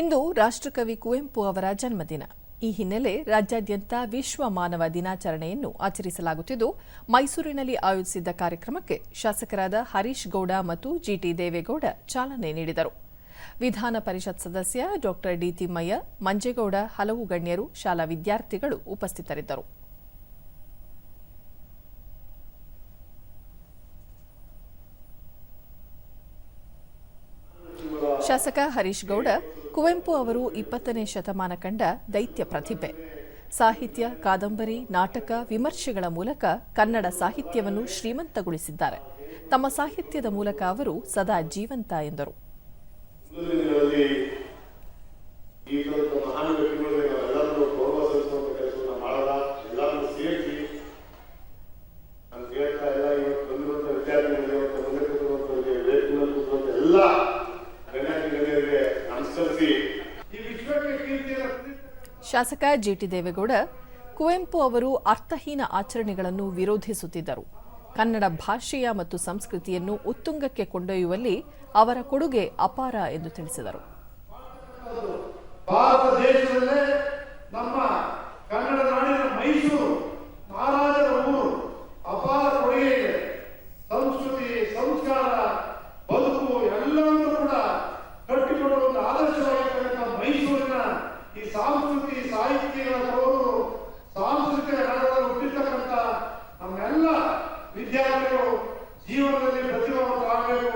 ಇಂದು ರಾಷ್ಟ್ರಕವಿ ಕುವೆಂಪು ಅವರ ಜನ್ಮದಿನ. ಈ ಹಿನ್ನೆಲೆ ರಾಜ್ಯಾದ್ಯಂತ ವಿಶ್ವ ಮಾನವ ದಿನಾಚರಣೆಯನ್ನು ಆಚರಿಸಲಾಗುತ್ತಿದ್ದು, ಮೈಸೂರಿನಲ್ಲಿ ಆಯೋಜಿಸಿದ್ದ ಕಾರ್ಯಕ್ರಮಕ್ಕೆ ಶಾಸಕರಾದ ಹರೀಶ್ ಗೌಡ ಮತ್ತು ಜಿಟಿ ದೇವೇಗೌಡ ಚಾಲನೆ ನೀಡಿದರು. ವಿಧಾನ ಪರಿಷತ್ ಸದಸ್ಯ ಡಾ ಡಿ ತಿಮ್ಮಯ್ಯ, ಮಂಜೇಗೌಡ ಹಲವು ಗಣ್ಯರು, ಶಾಲಾ ವಿದ್ಯಾರ್ಥಿಗಳು ಉಪಸ್ಥಿತರಿದ್ದರು. ಶಾಸಕ ಹರೀಶ್ ಗೌಡ, ಕುವೆಂಪು ಅವರು ಇಪ್ಪತ್ತನೇ ಶತಮಾನ ಕಂಡ ದೈತ್ಯ ಪ್ರತಿಭೆ. ಸಾಹಿತ್ಯ, ಕಾದಂಬರಿ, ನಾಟಕ, ವಿಮರ್ಶೆಗಳ ಮೂಲಕ ಕನ್ನಡ ಸಾಹಿತ್ಯವನ್ನು ಶ್ರೀಮಂತಗೊಳಿಸಿದ್ದಾರೆ. ತಮ್ಮ ಸಾಹಿತ್ಯದ ಮೂಲಕ ಅವರು ಸದಾ ಜೀವಂತ ಎಂದರು. ಶಾಸಕ ಜಿಟಿ ದೇವೇಗೌಡ ಕುವೆಂಪು ಅವರು ಅರ್ಥಹೀನ ಆಚರಣೆಗಳನ್ನು ವಿರೋಧಿಸುತ್ತಿದ್ದರು. ಕನ್ನಡ ಭಾಷೆಯ ಮತ್ತು ಸಂಸ್ಕೃತಿಯನ್ನು ಉತ್ತುಂಗಕ್ಕೆ ಕೊಂಡೊಯ್ಯುವಲ್ಲಿ ಅವರ ಕೊಡುಗೆ ಅಪಾರ ಎಂದು ತಿಳಿಸಿದರು. ಈ ಸಾಂಸ್ಕೃತಿ ಸಾಹಿತ್ಯ ತವರು ಸಾಂಸ್ಕೃತಿಕ ನಗರದಲ್ಲಿ ಹುಟ್ಟಿರ್ತಕ್ಕಂಥ ನಮ್ಮೆಲ್ಲ ವಿದ್ಯಾರ್ಥಿಗಳು ಜೀವನದಲ್ಲಿ ಪ್ರತಿಭಾವಂತರಾಗಬೇಕು.